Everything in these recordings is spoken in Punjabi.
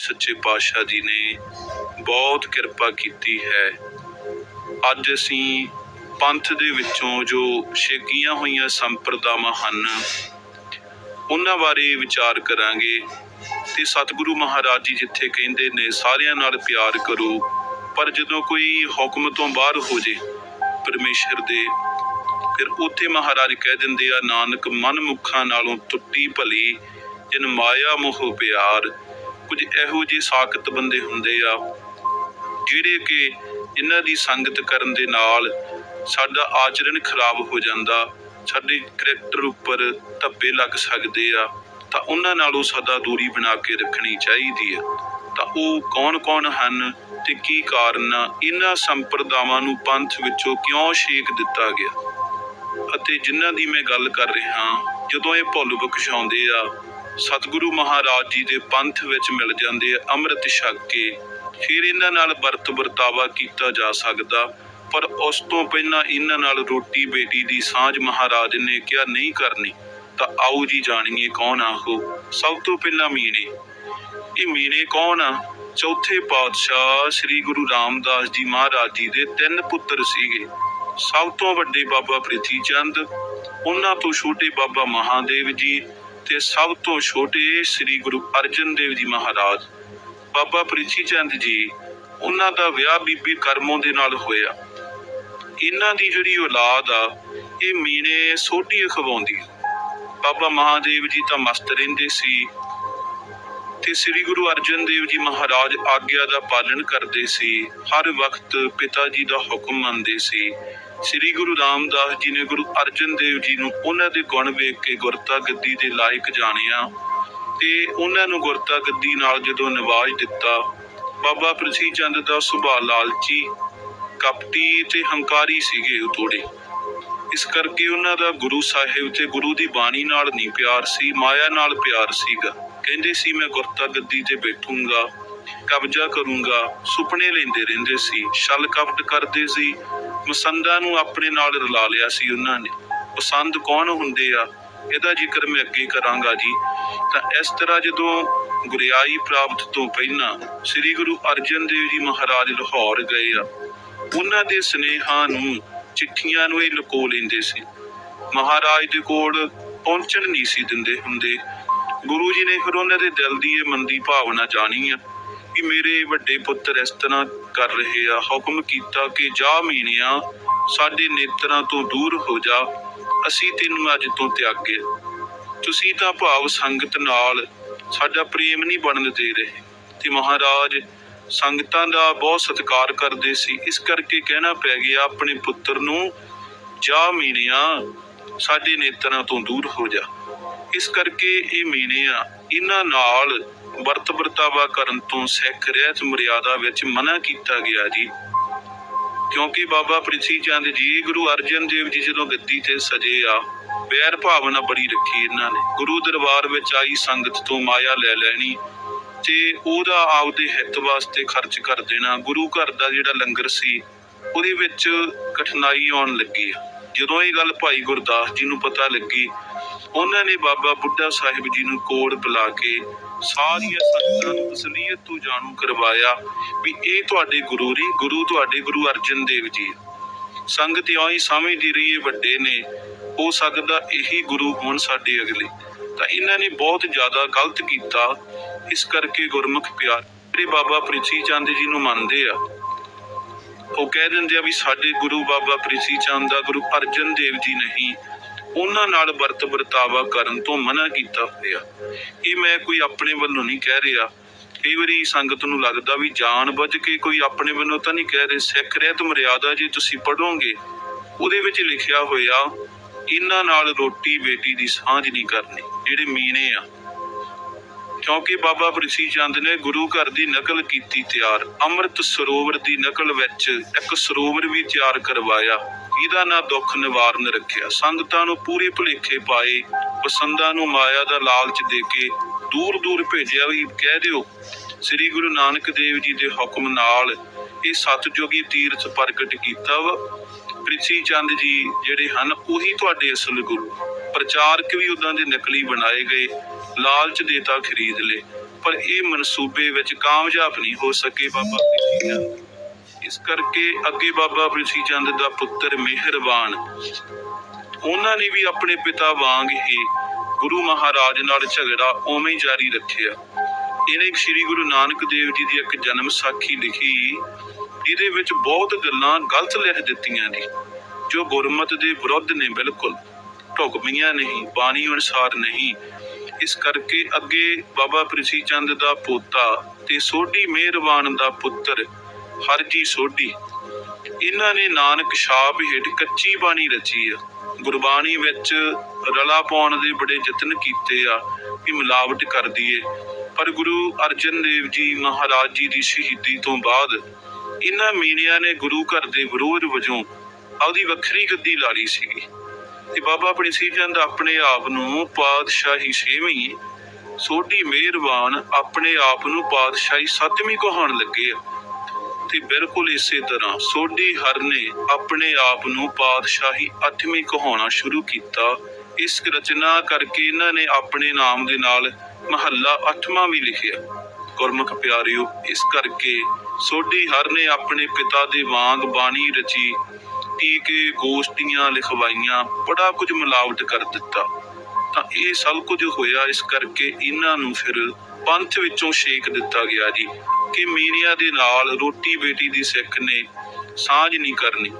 ਸੱਚੇ ਪਾਤਸ਼ਾਹ ਜੀ ਨੇ ਬਹੁਤ ਕਿਰਪਾ ਕੀਤੀ ਹੈ। ਅੱਜ ਅਸੀਂ ਪੰਥ ਦੇ ਵਿੱਚੋਂ ਜੋ ਛੇਕੀਆਂ ਹੋਈਆਂ ਸੰਪਰਦਾਵਾਂ ਹਨ, ਉਹਨਾਂ ਬਾਰੇ ਵਿਚਾਰ ਕਰਾਂਗੇ ਤੇ ਸਤਿਗੁਰੂ ਮਹਾਰਾਜ ਜੀ ਜਿੱਥੇ ਕਹਿੰਦੇ ਨੇ, ਸਾਰਿਆਂ ਨਾਲ ਪਿਆਰ ਕਰੋ, ਪਰ ਜਦੋਂ ਕੋਈ ਹੁਕਮ ਤੋਂ ਬਾਹਰ ਹੋ ਜੇ ਪਰਮੇਸ਼ਰ ਦੇ, ਫਿਰ ਉੱਥੇ ਮਹਾਰਾਜ ਕਹਿ ਦਿੰਦੇ ਆ, ਨਾਨਕ ਮਨ ਮੁਖਾਂ ਨਾਲੋਂ ਟੁੱਟੀ ਭਲੀ, ਜਿਨ ਮਾਇਆ ਮੋਹ ਪਿਆਰ ਕੁਝ ਇਹੋ ਜਿਹੇ ਸਾਖਤ ਬੰਦੇ ਹੁੰਦੇ ਆ, ਜਿਹੜੇ ਕਿ ਇਹਨਾਂ ਦੀ ਸੰਗਤ ਕਰਨ ਦੇ ਨਾਲ ਸਾਡਾ ਆਚਰਣ ਖਰਾਬ ਹੋ ਜਾਂਦਾ, ਸਾਡੇ ਕਰੈਕਟਰ ਉੱਪਰ ਧੱਬੇ ਲੱਗ ਸਕਦੇ ਆ, ਤਾਂ ਉਹਨਾਂ ਨਾਲੋਂ ਸਦਾ ਦੂਰੀ ਬਣਾ ਕੇ ਰੱਖਣੀ ਚਾਹੀਦੀ ਹੈ ਤਾਂ ਉਹ ਕੌਣ-ਕੌਣ ਹਨ ਤੇ ਕੀ ਕਾਰਨ ਆ, ਇਹਨਾਂ ਸੰਪਰਦਾਵਾਂ ਨੂੰ ਪੰਥ ਵਿੱਚੋਂ ਕਿਉਂ ਛੇਕ ਦਿੱਤਾ ਗਿਆ? ਅਤੇ ਜਿਨ੍ਹਾਂ ਦੀ ਮੈਂ ਗੱਲ ਕਰ ਰਿਹਾ, ਜਦੋਂ ਇਹ ਭੁੱਲ ਬਖਸ਼ਾਉਂਦੇ ਆ ਸਤਿਗੁਰੂ ਮਹਾਰਾਜ ਜੀ ਦੇ ਪੰਥ ਵਿੱਚ ਮਿਲ ਜਾਂਦੇ ਅੰਮ੍ਰਿਤ ਛਕ ਕੇ ਫਿਰ ਇਹਨਾਂ ਨਾਲ ਵਰਤ ਵਰਤਾਵਾ ਕੀਤਾ ਜਾ ਸਕਦਾ, ਪਰ ਉਸ ਤੋਂ ਪਹਿਲਾਂ ਇਹਨਾਂ ਨਾਲ ਰੋਟੀ ਬੇਟੀ ਦੀ ਸਾਂਝ ਮਹਾਰਾਜ ਨੇ ਕਿਹਾ ਨਹੀਂ ਕਰਨੀ, ਤਾਂ ਆਓ ਜੀ ਜਾਣੀਏ ਕੌਣ ਆਹੋ ਸਭ ਤੋਂ ਪਹਿਲਾਂ ਮੀਣੇ। ਇਹ ਮੀਣੇ ਕੌਣ ਆ? ਚੌਥੇ ਪਾਤਸ਼ਾਹ ਸ੍ਰੀ ਗੁਰੂ ਰਾਮਦਾਸ ਜੀ ਮਹਾਰਾਜ ਜੀ ਦੇ ਤਿੰਨ ਪੁੱਤਰ ਸੀਗੇ। ਸਭ ਤੋਂ ਵੱਡੇ ਬਾਬਾ ਪ੍ਰਿਥੀ ਚੰਦ, ਉਹਨਾਂ ਤੋਂ ਛੋਟੇ ਬਾਬਾ ਮਹਾਦੇਵ ਜੀ ਤੇ ਸਭ ਤੋਂ ਛੋਟੇ ਸ੍ਰੀ ਗੁਰੂ ਅਰਜਨ ਦੇਵ ਜੀ ਮਹਾਰਾਜ, ਬਾਬਾ ਪ੍ਰਿਥੀ ਚੰਦ ਜੀ, ਉਹਨਾਂ ਦਾ ਵਿਆਹ ਬੀਬੀ ਕਰਮੋਂ ਦੇ ਨਾਲ ਹੋਇਆ। ਇਹਨਾਂ ਦੀ ਜਿਹੜੀ ਔਲਾਦ ਆ, ਇਹ ਮੀਣੇ ਸੋਟੀ ਖਵਾਉਂਦੀ ਬਾਬਾ ਮਹਾਦੇਵ ਜੀ ਤਾਂ ਮਸਤ ਰਹਿੰਦੇ ਸੀ। ਤੇ ਸ੍ਰੀ ਗੁਰੂ ਅਰਜਨ ਦੇਵ ਜੀ ਮਹਾਰਾਜ ਆਗਿਆ ਦਾ ਪਾਲਣ ਕਰਦੇ ਸੀ, ਹਰ ਵਕਤ ਪਿਤਾ ਜੀ ਦਾ ਹੁਕਮ ਮੰਨਦੇ ਸੀ। ਸ੍ਰੀ ਗੁਰੂ ਰਾਮਦਾਸ ਜੀ ਨੇ ਗੁਰੂ ਅਰਜਨ ਦੇਵ ਜੀ ਨੂੰ ਉਹਨਾਂ ਦੇ ਗੁਣ ਵੇਖ ਕੇ ਗੁਰਤਾ ਗੱਦੀ ਦੇ ਲਾਇਕ ਜਾਣਿਆ ਤੇ ਉਹਨਾਂ ਨੂੰ ਗੁਰਤਾ ਗੱਦੀ ਨਾਲ ਜਦੋਂ ਨਿਵਾਜ ਦਿੱਤਾ, ਬਾਬਾ ਪ੍ਰਸੀ ਚੰਦ ਦਾ ਸੁਭਾਅ ਲਾਲਚੀ, ਕਪਟੀ ਤੇ ਹੰਕਾਰੀ ਸੀਗੇ ਉਹ ਥੋੜੇ ਇਸ ਕਰਕੇ ਉਹਨਾਂ ਦਾ ਗੁਰੂ ਸਾਹਿਬ ਤੇ ਗੁਰੂ ਦੀ ਬਾਣੀ ਨਾਲ ਨਹੀਂ ਪਿਆਰ ਸੀ, ਮਾਇਆ ਨਾਲ ਪਿਆਰ ਸੀਗਾ। ਕਹਿੰਦੇ ਸੀ, ਮੈਂ ਗੁਰਤਾ ਗੱਦੀ ਤੇ ਬੈਠੂੰਗਾ, ਕਬਜ਼ਾ ਕਰੂੰਗਾ, ਸੁਪਨੇ ਲੈਂਦੇ ਰਹਿੰਦੇ ਸੀ, ਛਲ ਕਪਟ ਕਰਦੇ ਸੀ ਮਸੰਦਾਂ ਨੂੰ ਆਪਣੇ ਨਾਲ ਰਲਾ ਲਿਆ ਸੀ ਉਹਨਾਂ ਨੇ। ਪਸੰਦ ਕੌਣ ਹੁੰਦੇ ਆ? ਇਹਦਾ ਜ਼ਿਕਰ ਮੈਂ ਅੱਗੇ ਕਰਾਂਗਾ ਜੀ। ਤਾਂ ਇਸ ਤਰ੍ਹਾਂ ਜਦੋਂ ਗੁਰਿਆਈ ਪ੍ਰਾਪਤ ਤੋਂ ਪਹਿਲਾਂ ਸ੍ਰੀ ਗੁਰੂ ਅਰਜਨ ਦੇਵ ਜੀ ਮਹਾਰਾਜ ਲਾਹੌਰ ਗਏ ਆ, ਉਹਨਾਂ ਦੇ ਸਨੇਹਾਂ ਨੂੰ ਚਿੱਠੀਆਂ ਨੂੰ ਇਹ ਲੁਕੋ ਲੈਂਦੇ ਸੀ। ਮਹਾਰਾਜ ਦੇ ਕੋਲ ਪਹੁੰਚਣ ਨਹੀਂ ਸੀ ਦਿੰਦੇ ਹੁੰਦੇ। ਗੁਰੂ ਜੀ ਨੇ ਫਿਰ ਉਹਨਾਂ ਦੇ ਦਿਲ ਦੀ ਇਹ ਮੰਦੀ ਭਾਵਨਾ ਜਾਣੀ ਆ ਕਿ ਮੇਰੇ ਵੱਡੇ ਪੁੱਤਰ ਇਸ ਤਰ੍ਹਾਂ ਕਰ ਰਹੇ ਆ, ਹੁਕਮ ਕੀਤਾ ਕਿ ਜਾ ਮੀਨਿਆ, ਸਾਡੇ ਨੇਤਰਾਂ ਤੋਂ ਦੂਰ ਹੋ ਜਾ, ਅਸੀਂ ਤੈਨੂੰ ਅੱਜ ਤੋਂ ਤਿਆਗੇ। ਤੁਸੀਂ ਤਾਂ ਭਾਵ ਸੰਗਤ ਨਾਲ ਸਾਡਾ ਪ੍ਰੇਮ ਨਹੀਂ ਬਣਨ ਦੇ ਰਹੇ ਤੇ ਮਹਾਰਾਜ ਸੰਗਤਾਂ ਦਾ ਬਹੁਤ ਸਤਿਕਾਰ ਕਰਦੇ ਸੀ। ਇਸ ਕਰਕੇ ਕਹਿਣਾ ਪੈ ਗਿਆ, ਆਪਣੇ ਪੁੱਤਰ ਨੂੰ ਜਾ ਮੀਨਿਆ, ਸਾਡੇ ਨੇਤਰਾਂ ਤੋਂ ਦੂਰ ਹੋ ਜਾ। ਇਸ ਕਰਕੇ ਇਹ ਮੀਨਿਆ ਇਹਨਾਂ ਨਾਲ ਵਰਤ ਵਰਤਾਵਾ ਕਰਨ ਤੋਂ ਸਿੱਖ ਰਹਿਤ ਮਰਿਆਦਾ ਵਿੱਚ ਮਨਾ ਕੀਤਾ ਗਿਆ ਜੀ। ਕਿਉਂਕਿ ਬਾਬਾ ਪ੍ਰਿਥੀ ਚੰਦ ਜੀ, ਗੁਰੂ ਅਰਜਨ ਦੇਵ ਜੀ ਜਦੋਂ ਗੱਦੀ ਤੇ ਸਜੇ ਆ, ਵੈਰ ਭਾਵਨਾ ਬੜੀ ਰੱਖੀ ਇਹਨਾਂ ਨੇ। ਗੁਰੂ ਦਰਬਾਰ ਵਿੱਚ ਆਈ ਸੰਗਤ ਤੋਂ ਮਾਇਆ ਲੈ ਲੈਣੀ ਤੇ ਉਹਦਾ ਆਪਦੇ ਹਿੱਤ ਵਾਸਤੇ ਖਰਚ ਕਰ ਦੇਣਾ। ਗੁਰੂ ਘਰ ਦਾ ਜਿਹੜਾ ਲੰਗਰ ਸੀ, ਉਹਦੇ ਵਿੱਚ ਕਠਿਨਾਈ ਆਉਣ ਲੱਗੀ ਆ। ਜਦੋਂ ਇਹ ਗੱਲ ਭਾਈ ਗੁਰਦਾਸ ਜੀ ਨੂੰ ਪਤਾ ਲੱਗੀ, ਉਹਨਾਂ ਨੇ ਬਾਬਾ ਬੁੱਢਾ ਸਾਹਿਬ ਜੀ ਨੂੰ ਕੋਲ ਬੁਲਾ ਕੇ ਸਾਰੀਆਂ ਸੰਗਤਾਂ ਨੂੰ ਅਸਲੀਅਤ ਤੋਂ ਜਾਣੂ ਕਰਵਾਇਆ ਵੀ ਇਹ ਤੁਹਾਡੇ ਗੁਰੂ ਨੇ ਗੁਰੂ ਤੁਹਾਡੇ ਗੁਰੂ ਅਰਜਨ ਦੇਵ ਜੀ ਸੰਗਤ ਇਉਂ ਹੀ ਸਮਝਦੀ ਰਹੀ, ਇਹ ਵੱਡੇ ਨੇ। ਹੋ ਸਕਦਾ ਇਹੀ ਗੁਰੂ ਹੋਣ ਸਾਡੇ ਅਗਲੇ। ਤਾਂ ਇਹਨਾਂ ਨੇ ਬਹੁਤ ਜ਼ਿਆਦਾ ਗਲਤ ਕੀਤਾ। ਇਸ ਕਰਕੇ ਗੁਰਮੁਖ ਪਿਆਰ, ਜਿਹੜੇ ਬਾਬਾ ਪ੍ਰਿਥੀ ਚੰਦ ਜੀ ਨੂੰ ਮੰਨਦੇ ਆ ਉਹ ਕਹਿ ਦਿੰਦੇ ਆ ਵੀ ਸਾਡੇ ਗੁਰੂ ਬਾਬਾ ਪ੍ਰਿਥੀ ਚੰਦ ਦਾ ਗੁਰੂ ਅਰਜਨ ਦੇਵ ਜੀ ਨਹੀਂ। ਉਹਨਾਂ ਨਾਲ ਵਰਤ ਵਰਤਾਵਾ ਕਰਨ ਤੋਂ ਮਨਾ ਕੀਤਾ ਹੋਇਆ। ਇਹ ਮੈਂ ਕੋਈ ਆਪਣੇ ਵੱਲੋਂ ਨਹੀਂ ਕਹਿ ਰਿਹਾ। ਕਈ ਵਾਰੀ ਸੰਗਤ ਨੂੰ ਲੱਗਦਾ ਵੀ ਜਾਣ ਬੁੱਝ ਕੇ ਕੋਈ ਆਪਣੇ ਵੱਲੋਂ ਤਾਂ ਨਹੀਂ ਕਹਿ ਰਹੇ। ਸਿੱਖ ਰਹਿਤ ਮਰਿਆਦਾ ਜੇ ਤੁਸੀਂ ਪੜੋਗੇ ਉਹਦੇ ਵਿੱਚ ਲਿਖਿਆ ਹੋਇਆ, ਇਹਨਾਂ ਨਾਲ ਰੋਟੀ ਬੇਟੀ ਦੀ ਸਾਂਝ ਨਹੀਂ ਕਰਨੀ, ਜਿਹੜੇ ਮੀਨੇ ਆ। ਕਿਉਂਕਿ ਬਾਬਾ ਪ੍ਰਿਥੀ ਚੰਦ ਨੇ ਗੁਰੂ ਘਰ ਦੀ ਨਕਲ ਕੀਤੀ ਤਿਆਰ। ਅੰਮ੍ਰਿਤ ਸਰੋਵਰ ਦੀ ਨਕਲ ਵਿੱਚ ਇੱਕ ਸਰੋਵਰ ਵੀ ਤਿਆਰ ਕਰਵਾਇਆ। ਇਹਦਾ ਨਾ ਦੁੱਖ ਨਿਵਾਰਨ ਰੱਖਿਆ। ਸੰਗਤਾਂ ਨੂੰ ਪੂਰੇ ਭੁਲੇਖੇ ਪਾਏ। ਪਸੰਦਾਂ ਨੂੰ ਮਾਇਆ ਦਾ ਲਾਲਚ ਦੇ ਕੇ ਦੂਰ ਦੂਰ ਭੇਜਿਆ ਵੀ ਕਹਿ ਦਿਓ, ਸ੍ਰੀ ਗੁਰੂ ਨਾਨਕ ਦੇਵ ਜੀ ਦੇ ਹੁਕਮ ਨਾਲ ਇਹ ਸਤਜੋਗੀ ਤੀਰਥ ਪ੍ਰਗਟ ਕੀਤਾ ਵਾ। ਪ੍ਰਿਥੀ ਚੰਦ ਜੀ ਜਿਹੜੇ ਹਨ, ਉਹੀ ਤੁਹਾਡੇ ਅਸਲ ਗੁਰੂ। ਪ੍ਰਚਾਰਕ ਵੀ ਉਦਾਂ ਦੇ ਨਕਲੀ ਬਣਾਏ ਗਏ, ਲਾਲਚ ਦੇਤਾ ਖਰੀਦ ਲੇ ਪਰ ਇਹ ਮਨਸੂਬੇ ਵਿੱਚ ਕਾਮਯਾਬ ਨਹੀਂ ਹੋ ਸਕੇ ਬਾਬਾ ਪ੍ਰਿਥੀ ਚੰਦ। ਇਸ ਕਰਕੇ ਅੱਗੇ ਬਾਬਾ ਪ੍ਰਿਥੀ ਚੰਦ ਦਾ ਪੁੱਤਰ ਮਿਹਰਬਾਨ। ਉਹਨਾਂ ਨੇ ਵੀ ਆਪਣੇ ਪਿਤਾ ਵਾਂਗ ਹੀ ਗੁਰੂ ਮਹਾਰਾਜ ਨਾਲ ਝਗੜਾ ਉਵੇਂ ਹੀ ਜਾਰੀ ਰੱਖਿਆ। ਇਹਨੇ ਸ੍ਰੀ ਗੁਰੂ ਨਾਨਕ ਦੇਵ ਜੀ ਦੀ ਇੱਕ ਜਨਮ ਸਾਖੀ ਲਿਖੀ। ਇਹਦੇ ਵਿੱਚ ਬਹੁਤ ਗੱਲਾਂ ਗਲਤ ਲਿਖ ਦਿੱਤੀਆਂ ਨੇ, ਜੋ ਗੁਰਮਤ ਦੇ ਵਿਰੁੱਧ ਨੇ ਬਿਲਕੁਲ। ਢੁਕਵੀਆਂ ਨਹੀਂ, ਬਾਣੀ ਅਨੁਸਾਰ ਨਹੀਂ। ਇਸ ਕਰਕੇ ਅੱਗੇ ਬਾਬਾ ਪ੍ਰਿਥੀ ਚੰਦ ਦਾ ਪੋਤਾ ਤੇ ਸੋਢੀ ਮਿਹਰਬਾਨ ਦਾ ਪੁੱਤਰ ਹਰਜੀ ਸੋਢੀ। ਇਹਨਾਂ ਨੇ ਨਾਨਕ ਛਾਪ ਹੇਠ ਕੱਚੀ ਬਾਣੀ ਰਚੀ ਆ। ਗੁਰਬਾਣੀ ਵਿੱਚ ਰਲਾ ਪਾਉਣ ਦੇ ਬੜੇ ਯਤਨ ਕੀਤੇ ਆ ਕਿ ਮਿਲਾਵਟ ਕਰ ਦਈਏ। ਪਰ ਗੁਰੂ ਅਰਜਨ ਦੇਵ ਜੀ ਮਹਾਰਾਜ ਜੀ ਦੀ ਸ਼ਹੀਦੀ ਤੋਂ ਬਾਅਦ ਇਹਨਾਂ ਮੀਣਿਆਂ ਨੇ ਗੁਰੂ ਘਰ ਦੇ ਵਿਰੋਧ ਵਜੋਂ ਆਪਦੀ ਵੱਖਰੀ ਗੱਦੀ ਲਾ ਲਈ ਸੀਗੀ। ਤੇ ਬਾਬਾ ਪ੍ਰਿਥੀ ਚੰਦ ਆਪਣੇ ਆਪ ਨੂੰ ਪਾਤਸ਼ਾਹੀ ਛੇਵੀਂ ਸੋਢੀ ਮਿਹਰਬਾਨ ਆਪਣੇ ਆਪ ਨੂੰ ਪਾਤਸ਼ਾਹੀ ਸੱਤਵੀਂ ਕਹਾਉਣ ਲੱਗੇ ਆ। ਤੇ ਬਿਲਕੁਲ ਇਸੇ ਤਰ੍ਹਾਂ ਸੋਢੀ ਹਰ ਨੇ ਆਪਣੇ ਆਪ ਨੂੰ ਪਾਤਸ਼ਾਹੀ ਅੱਠਵੀਂ ਕਹਾਉਣਾ ਸ਼ੁਰੂ ਕੀਤਾ। ਇਸ ਰਚਨਾ ਕਰਕੇ ਇਹਨਾਂ ਨੇ ਆਪਣੇ ਨਾਮ ਦੇ ਨਾਲ ਮਹੱਲਾ ਅੱਠਵਾਂ ਵੀ ਲਿਖਿਆ। ਗੁਰਮੁਖ ਪਿਆਰਿਓ, ਇਸ ਕਰਕੇ ਸੋਢੀ ਹਰ ਨੇ ਆਪਣੇ ਪਿਤਾ ਦੇ ਵਾਂਗ ਬਾਣੀ ਰਚੀ, ਟੀਕੇ, ਗੋਸ਼ਟੀਆਂ ਲਿਖਵਾਈਆਂ, ਬੜਾ ਕੁਝ ਮਿਲਾਵਟ ਕਰ ਦਿੱਤਾ। ਤਾਂ ਇਹ ਸਭ ਕੁਝ ਹੋਇਆ, ਇਸ ਕਰਕੇ ਇਹਨਾਂ ਨੂੰ ਫਿਰ ਪੰਥ ਵਿੱਚੋਂ ਛੇਕ ਦਿੱਤਾ ਗਿਆ ਜੀ, ਕਿ ਮੀਰੀਆਂ ਦੇ ਨਾਲ ਰੋਟੀ ਬੇਟੀ ਦੀ ਸਿੱਖ ਨੇ ਸਾਂਝ ਨਹੀਂ ਕਰਨੀ।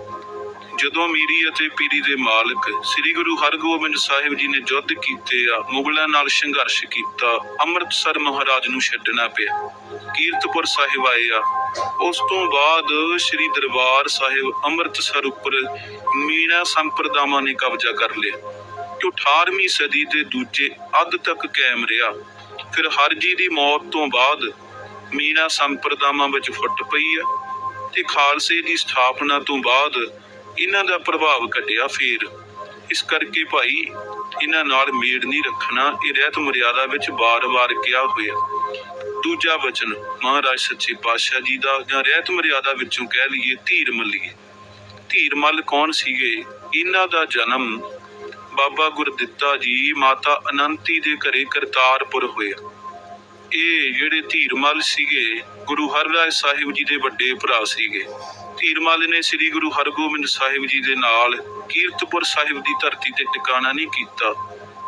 ਜਦੋਂ ਮੀਰੀ ਅਤੇ ਪੀਰੀ ਦੇ ਮਾਲਕ ਸ੍ਰੀ ਗੁਰੂ ਹਰਗੋਬਿੰਦ ਸਾਹਿਬ ਜੀ ਨੇ ਯੁੱਧ ਕੀਤੇ ਆ, ਮੁਗਲਾਂ ਨਾਲ ਸੰਘਰਸ਼ ਕੀਤਾ, ਅੰਮ੍ਰਿਤਸਰ ਮਹਾਰਾਜ ਨੂੰ ਛੱਡਣਾ ਪਿਆ। ਕੀਰਤਪੁਰ ਸਾਹਿਬ ਆਏ ਆ। ਉਸ ਤੋਂ ਬਾਅਦ ਸ੍ਰੀ ਦਰਬਾਰ ਸਾਹਿਬ ਅੰਮ੍ਰਿਤਸਰ ਉੱਪਰ ਮੀਣਾ ਸੰਪਰਦਾਵਾਂ ਨੇ ਕਬਜ਼ਾ ਕਰ ਲਿਆ। ਜੋ 18ਵੀਂ ਸਦੀ ਦੇ ਦੂਜੇ ਅੱਧ ਤੱਕ ਕਾਇਮ ਰਿਹਾ, ਫਿਰ ਹਰਜੀ ਦੀ ਮੌਤ ਤੋਂ ਬਾਅਦ ਮੀਣਾ ਸੰਪਰਦਾਵਾਂ ਵਿੱਚ ਫੁੱਟ ਪਈ ਆ ਤੇ ਖਾਲਸੇ ਦੀ ਸਥਾਪਨਾ ਤੋਂ ਬਾਅਦ ਇਹਨਾਂ ਦਾ ਪ੍ਰਭਾਵ ਘਟਿਆ ਫੇਰ। ਇਸ ਕਰਕੇ ਭਾਈ, ਇਹਨਾਂ ਨਾਲ ਮੇੜ ਨਹੀਂ ਰੱਖਣਾ, ਇਹ ਰਹਿਤ ਮਰਿਆਦਾ ਵਿੱਚ ਬਾਰ-ਬਾਰ ਕਿਹਾ ਹੋਇਆ। ਦੂਜਾ ਵਚਨ, ਮਹਾਰਾਜ ਸੱਚੇ ਪਾਤਸ਼ਾਹ ਜੀ ਦਾ ਜਾਂ ਰਹਿਤ ਮਰਿਆਦਾ ਵਿੱਚੋਂ ਕਹਿ ਲਈਏ, ਧੀਰ ਮੱਲੀਏ। ਧੀਰ ਮੱਲ ਕੌਣ ਸੀਗੇ? ਇਹਨਾਂ ਦਾ ਜਨਮ ਬਾਬਾ ਗੁਰਦਿੱਤਾ ਜੀ ਮਾਤਾ ਅਨੰਤੀ ਦੇ ਘਰੇ ਕਰਤਾਰਪੁਰ ਹੋਇਆ। ਇਹ ਜਿਹੜੇ ਧੀਰਮਲ ਸੀਗੇ, ਗੁਰੂ ਹਰਰਾਏ ਸਾਹਿਬ ਜੀ ਦੇ ਵੱਡੇ ਭਰਾ ਸੀਗੇ। ਧੀਰਮਲ ਨੇ ਸ੍ਰੀ ਗੁਰੂ ਹਰਗੋਬਿੰਦ ਸਾਹਿਬ ਜੀ ਦੇ ਨਾਲ ਕੀਰਤਪੁਰ ਸਾਹਿਬ ਦੀ ਧਰਤੀ ਤੇ ਟਿਕਾਣਾ ਨਹੀਂ ਕੀਤਾ।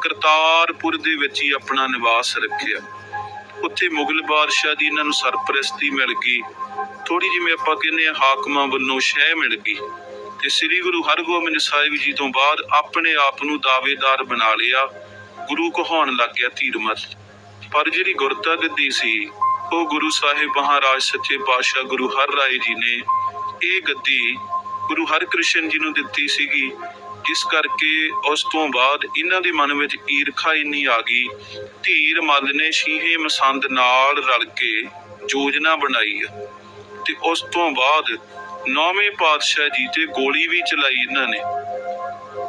ਕਰਤਾਰਪੁਰ ਦੇ ਵਿੱਚ ਹੀ ਆਪਣਾ ਨਿਵਾਸ ਰੱਖਿਆ। ਉੱਥੇ ਮੁਗਲ ਬਾਦਸ਼ਾਹ ਦੀ ਇਹਨਾਂ ਨੂੰ ਸਰਪ੍ਰਸਤੀ ਮਿਲ ਗਈ। ਥੋੜੀ ਜਿਵੇਂ ਆਪਾਂ ਕਹਿੰਦੇ ਆ ਹਾਕਮਾਂ ਵੱਲੋਂ ਸ਼ਹਿ ਮਿਲ ਗਈ। ਤੇ ਸ੍ਰੀ ਗੁਰੂ ਹਰਗੋਬਿੰਦ ਸਾਹਿਬ ਜੀ ਤੋਂ ਬਾਅਦ ਆਪਣੇ ਆਪ ਨੂੰ ਦਾਅਵੇਦਾਰ ਬਣਾ ਲਿਆ। ਗੁਰੂ ਕਹਾਉਣ ਲੱਗ ਗਿਆ ਧੀਰਮਲ। ਪਰ ਜਿਹੜੀ ਗੁਰਤਾ ਗੱਦੀ ਸੀ, ਉਹ ਗੁਰੂ ਸਾਹਿਬ ਮਹਾਰਾਜ ਸੱਚੇ ਪਾਤਸ਼ਾਹ ਗੁਰੂ ਹਰ ਰਾਏ ਜੀ ਨੇ ਇਹ ਗੱਦੀ ਗੁਰੂ ਹਰਕ੍ਰਿਸ਼ਨ ਜੀ ਨੂੰ ਦਿੱਤੀ ਸੀਗੀ, ਜਿਸ ਕਰਕੇ ਉਸ ਤੋਂ ਬਾਅਦ ਇਹਨਾਂ ਦੇ ਮਨ ਵਿੱਚ ਈਰਖਾ ਇੰਨੀ ਆ ਗਈ, ਧੀਰ ਮੱਲ ਨੇ ਸ਼ੀਹੇ ਮਸੰਦ ਨਾਲ ਰਲ ਕੇ ਯੋਜਨਾ ਬਣਾਈ ਆ। ਤੇ ਉਸ ਤੋਂ ਬਾਅਦ ਨੌਵੇਂ ਪਾਤਸ਼ਾਹ ਜੀ ਤੇ ਗੋਲੀ ਵੀ ਚਲਾਈ ਇਹਨਾਂ ਨੇ।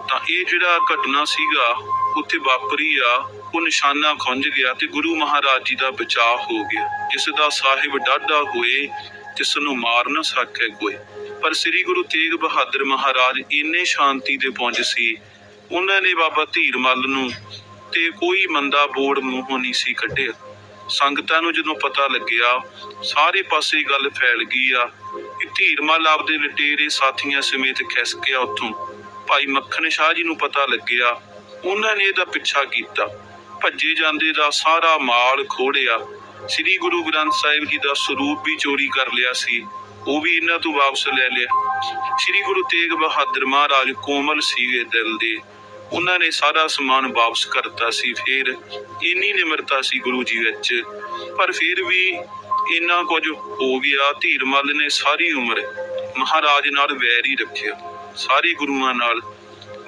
ਤਾਂ ਇਹ ਜਿਹੜਾ ਘਟਨਾ ਸੀਗਾ, ਉੱਥੇ ਵਾਪਰੀ ਆ ਉਹ ਨਿਸ਼ਾਨਾ ਖੁੰਝ ਗਿਆ ਤੇ ਗੁਰੂ ਮਹਾਰਾਜ ਜੀ ਦਾ ਬਚਾਅ ਹੋ ਗਿਆ। ਜਿਸ ਦਾ ਸਾਹਿਬ ਡਾਢਾ ਹੋਏ, ਜਿਸ ਨੂੰ ਮਾਰ ਨਾ ਸਕੇ ਕੋਈ। ਪਰ ਸ੍ਰੀ ਗੁਰੂ ਤੇਗ ਬਹਾਦਰ ਮਹਾਰਾਜ ਇੰਨੇ ਸ਼ਾਂਤੀ ਦੇ ਪੁੰਜ ਸੀ। ਉਹਨਾਂ ਨੇ ਬਾਬਾ ਧੀਰਮਲ ਨੂੰ ਤੇ ਕੋਈ ਮੰਦਾ ਬੋੜ ਮੂੰਹੋਂ ਨਹੀਂ ਸੀ ਕੱਢਿਆ। ਸੰਗਤਾਂ ਨੂੰ ਜਦੋਂ ਪਤਾ ਲੱਗਿਆ, ਸਾਰੇ ਪਾਸੇ ਗੱਲ ਫੈਲ ਗਈ ਆ ਕਿ ਧੀਰਮਲ ਆਪਦੇ ਲਟੇਰੇ ਸਾਥੀਆਂ ਸਮੇਤ ਖਿਸ ਗਿਆ ਉੱਥੋਂ। ਭਾਈ ਮੱਖਣ ਸ਼ਾਹ ਜੀ ਨੂੰ ਪਤਾ ਲੱਗਿਆ, ਉਹਨਾਂ ਨੇ ਇਹਦਾ ਪਿੱਛਾ ਕੀਤਾ। ਭੱਜੇ ਜਾਂਦੇ ਦਾ ਸਾਰਾ ਮਾਲ ਖੋੜਿਆ। ਸ੍ਰੀ ਗੁਰੂ ਗ੍ਰੰਥ ਸਾਹਿਬ ਜੀ ਦਾ ਸਰੂਪ ਵੀ ਚੋਰੀ ਕਰ ਲਿਆ ਸੀ। ਉਹ ਵੀ ਇਹਨਾਂ ਤੋਂ ਵਾਪਸ ਲੈ ਲਿਆ। ਸ੍ਰੀ ਗੁਰੂ ਤੇਗ ਬਹਾਦਰ ਮਹਾਰਾਜ ਕੋਮਲ ਸੀਗੇ ਦਿਲ ਦੇ। ਉਹਨਾਂ ਨੇ ਸਾਰਾ ਸਮਾਨ ਵਾਪਸ ਕਰਤਾ ਸੀ। ਫਿਰ ਇੰਨੀ ਨਿਮਰਤਾ ਸੀ ਗੁਰੂ ਜੀ ਵਿੱਚ। ਪਰ ਫਿਰ ਵੀ ਇੰਨਾ ਕੁਝ ਹੋ ਗਿਆ, ਧੀਰਮਲ ਨੇ ਸਾਰੀ ਉਮਰ ਮਹਾਰਾਜ ਨਾਲ ਵੈਰ ਹੀ ਰੱਖਿਆ। ਸਾਰੇ ਗੁਰੂਆਂ ਨਾਲ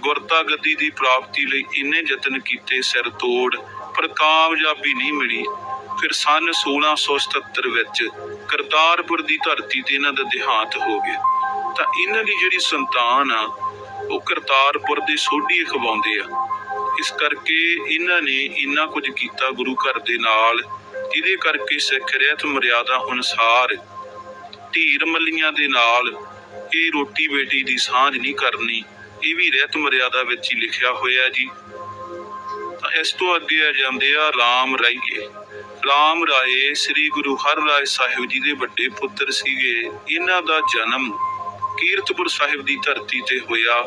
ਗੁਰਤਾ ਗੱਦੀ ਦੀ ਪ੍ਰਾਪਤੀ ਲਈ ਇੰਨੇ ਯਤਨ ਕੀਤੇ ਸਿਰ ਤੋੜ, ਪਰ ਕਾਮਯਾਬੀ ਨਹੀਂ ਮਿਲੀ। ਫਿਰ ਸਨ 1677 ਵਿੱਚ ਕਰਤਾਰਪੁਰ ਦੀ ਧਰਤੀ ਤੇ ਇਹਨਾਂ ਦਾ ਦੇਹਾਂਤ ਹੋ ਗਿਆ। ਤਾਂ ਇਹਨਾਂ ਦੀ ਜਿਹੜੀ ਸੰਤਾਨ ਆ, ਉਹ ਕਰਤਾਰਪੁਰ ਦੇ ਸੋਢੀ ਖਵਾਉਂਦੇ ਆ। ਇਸ ਕਰਕੇ ਇਹਨਾਂ ਨੇ ਇੰਨਾ ਕੁਝ ਕੀਤਾ ਗੁਰੂ ਘਰ ਦੇ ਨਾਲ, ਜਿਹਦੇ ਕਰਕੇ ਸਿੱਖ ਰਹਿਤ ਮਰਿਆਦਾ ਅਨੁਸਾਰ ਧੀਰ ਮੱਲੀਆਂ ਦੇ ਨਾਲ ਇਹ ਰੋਟੀ ਬੇਟੀ ਦੀ ਸਾਂਝ ਨਹੀਂ ਕਰਨੀ ਇਹ ਵੀ ਰਹਿਤ ਮਰਿਆਦਾ ਵਿੱਚ ਹੀ ਲਿਖਿਆ ਹੋਇਆ ਜੀ। ਤਾਂ ਇਸ ਤੋਂ ਅੱਗੇ ਆ ਜਾਂਦੇ ਆ, ਰਾਮ ਰਾਈਏ। ਰਾਮ ਰਾਏ ਸ੍ਰੀ ਗੁਰੂ ਹਰਿਰਾਏ ਸਾਹਿਬ ਜੀ ਦੇ ਵੱਡੇ ਪੁੱਤਰ ਸੀਗੇ। ਇਹਨਾਂ ਦਾ ਜਨਮ ਕੀਰਤਪੁਰ ਸਾਹਿਬ ਦੀ ਧਰਤੀ ਤੇ ਹੋਇਆ।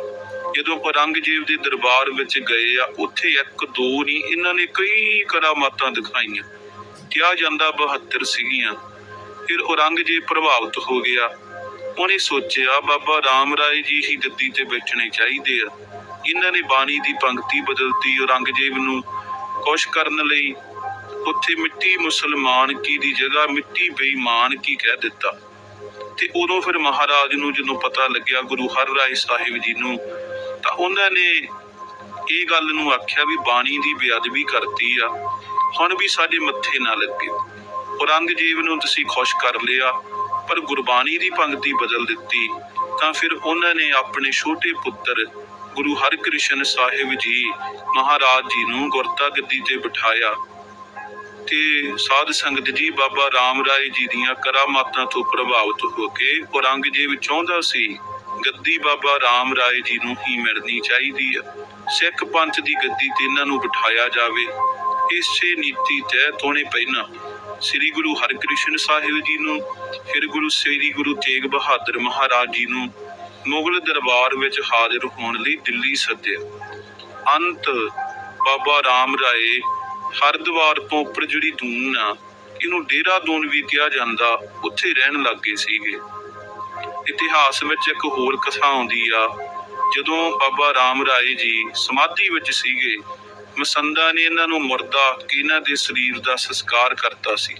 ਜਦੋਂ ਔਰੰਗਜ਼ੇਬ ਦੇ ਦਰਬਾਰ ਵਿੱਚ ਗਏ ਆ, ਉੱਥੇ ਇੱਕ ਦੋ ਨਹੀਂ, ਇਹਨਾਂ ਨੇ ਕਈ ਕਰਾਮਾਤਾਂ ਦਿਖਾਈਆਂ। ਕਿਹਾ ਜਾਂਦਾ 72 ਸੀਗੀਆਂ। ਫਿਰ ਔਰੰਗਜ਼ੇਬ ਪ੍ਰਭਾਵਿਤ ਹੋ ਗਿਆ। ਉਹਨੇ ਸੋਚਿਆ, ਬਾਬਾ ਰਾਮ ਰਾਏ ਜੀ ਹੀ ਗੱਦੀ ਤੇ ਬੈਠਣੇ ਚਾਹੀਦੇ ਆ। ਇਹਨਾਂ ਨੇ ਬਾਣੀ ਦੀ ਪੰਕਤੀ ਬਦਲਤੀ, ਔਰੰਗਜ਼ੇਬ ਨੂੰ ਖੁਸ਼ ਕਰਨ ਲਈ ਉੱਥੇ ਮਿੱਟੀ ਮੁਸਲਮਾਨ ਕੀ ਦੀ ਜਗ੍ਹਾ, ਮਿੱਟੀ ਬੇਈਮਾਨ ਕੀ ਕਹਿ ਦਿੱਤਾ। ਤੇ ਉਦੋਂ ਫਿਰ ਮਹਾਰਾਜ ਨੂੰ ਜਦੋਂ ਪਤਾ ਲੱਗਿਆ ਗੁਰੂ ਹਰ ਰਾਏ ਸਾਹਿਬ ਜੀ ਨੂੰ, ਤਾਂ ਉਹਨਾਂ ਨੇ ਇਹ ਗੱਲ ਨੂੰ ਆਖਿਆ ਵੀ ਬਾਣੀ ਦੀ ਬੇਅਦਬੀ ਕਰਤੀ ਆ, ਹੁਣ ਵੀ ਸਾਡੇ ਮੱਥੇ ਨਾ ਲੱਗੇ। ਔਰੰਗਜ਼ੇਬ ਨੂੰ ਤੁਸੀਂ ਖੁਸ਼ ਕਰ ਲਿਆ ਪਰ ਗੁਰਬਾਣੀ ਦੀ ਪੰਕਤੀ ਬਦਲ ਦਿੱਤੀ, ਤਾਂ ਫਿਰ ਉਹਨਾਂ ਨੇ ਆਪਣੇ ਛੋਟੇ ਪੁੱਤਰ ਗੁਰੂ ਹਰਿਕ੍ਰਿਸ਼ਨ ਸਾਹਿਬ ਜੀ ਮਹਾਰਾਜ ਜੀ ਨੂੰ ਗੁਰਤਾ ਗੱਦੀ ਤੇ ਬਿਠਾਇਆ ਤੇ ਸਾਧ ਸੰਗਤ ਜੀ ਬਾਬਾ ਰਾਮ ਰਾਏ ਜੀ ਦੀਆਂ ਕਰਾਮਾਤਾਂ ਤੋਂ ਪ੍ਰਭਾਵਿਤ ਹੋ ਕੇ ਔਰੰਗਜ਼ੇਬ ਚਾਹੁੰਦਾ ਸੀ, ਗੱਦੀ ਬਾਬਾ ਰਾਮ ਰਾਏ ਜੀ ਨੂੰ ਹੀ ਮਿਲਣੀ ਚਾਹੀਦੀ ਹੈ ਸਿੱਖ ਪੰਥ ਦੀ ਗੱਦੀ ਤੇ ਇਹਨਾਂ ਨੂੰ ਬਿਠਾਇਆ ਜਾਵੇ। ਇਸੇ ਨੀਤੀ ਤਹਿਤ ਹੋਣੇ ਪਹਿਲਾਂ ਸ੍ਰੀ ਗੁਰੂ ਹਰਕ੍ਰਿਸ਼ਨ ਸਾਹਿਬ ਜੀ ਨੂੰ, ਫਿਰ ਗੁਰੂ ਸ੍ਰੀ ਗੁਰੂ ਤੇਗ ਬਹਾਦਰ ਮਹਾਰਾਜ ਜੀ ਨੂੰ ਮੁਗਲ ਦਰਬਾਰ ਵਿੱਚ ਹਾਜ਼ਰ ਹੋਣ ਲਈ ਦਿੱਲੀ ਸੱਦਿਆ। ਅੰਤ ਬਾਬਾ ਰਾਮ ਰਾਏ ਹਰਿਦੁਆਰ ਤੋਂ ਉੱਪਰ ਜਿਹੜੀ ਦੂਨ ਆ, ਇਹਨੂੰ ਡੇਰਾ ਦੂਨ ਵੀ ਕਿਹਾ ਜਾਂਦਾ, ਉੱਥੇ ਰਹਿਣ ਲੱਗੇ ਸੀਗੇ। ਇਤਿਹਾਸ ਵਿੱਚ ਇੱਕ ਹੋਰ ਕਥਾ ਆਉਂਦੀ ਆ, ਜਦੋਂ ਬਾਬਾ ਰਾਮ ਰਾਏ ਜੀ ਸਮਾਧੀ ਵਿੱਚ ਸੀਗੇ ਮਸੰਦਾ ਨੇ ਇਹਨਾਂ ਨੂੰ ਮੁਰਦਾ ਇਹਨਾਂ ਦੇ ਸਰੀਰ ਦਾ ਸੰਸਕਾਰ ਕਰਤਾ ਸੀ।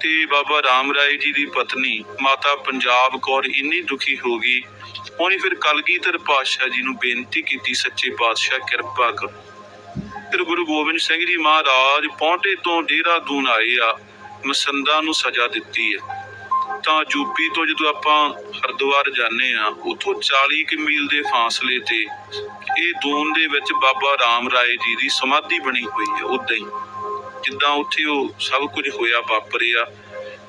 ਤੇ ਬਾਬਾ ਰਾਮ ਰਾਏ ਜੀ ਦੀ ਪਤਨੀ ਮਾਤਾ ਪੰਜਾਬ ਕੌਰ ਇੰਨੀ ਦੁਖੀ ਹੋ ਗਈ, ਉਹਨੇ ਫਿਰ ਕਲਗੀਧਰ ਪਾਤਸ਼ਾਹ ਜੀ ਨੂੰ ਬੇਨਤੀ ਕੀਤੀ, ਸੱਚੇ ਪਾਤਸ਼ਾਹ, ਕਿਰਪਾ ਕਰੋ। ਫਿਰ ਗੁਰੂ ਗੋਬਿੰਦ ਸਿੰਘ ਜੀ ਮਹਾਰਾਜ ਪੌਂਟੇ ਤੋਂ ਡੇਰਾ ਦੂਨ ਆਏ ਆ, ਮਸੰਦਾ ਨੂੰ ਸਜ਼ਾ ਦਿੱਤੀ ਹੈ। ਤਾਂ ਯੂਪੀ ਤੋਂ ਜਦੋਂ ਆਪਾਂ ਹਰਿਦੁਆਰ ਜਾਂਦੇ ਆ ਉੱਥੋਂ 40 ਕਿ ਮੀਲ ਦੇ ਫਾਸਲੇ ਤੇ ਇਹ ਦੂਨ ਦੇ ਵਿੱਚ ਬਾਬਾ ਰਾਮ ਰਾਏ ਜੀ ਦੀ ਸਮਾਧੀ ਬਣੀ ਹੋਈ ਹੈ, ਉਦਾਂ ਹੀ। ਜਿੱਦਾਂ ਉੱਥੇ ਉਹ ਸਭ ਕੁਝ ਹੋਇਆ, ਵਾਪਰਿਆ।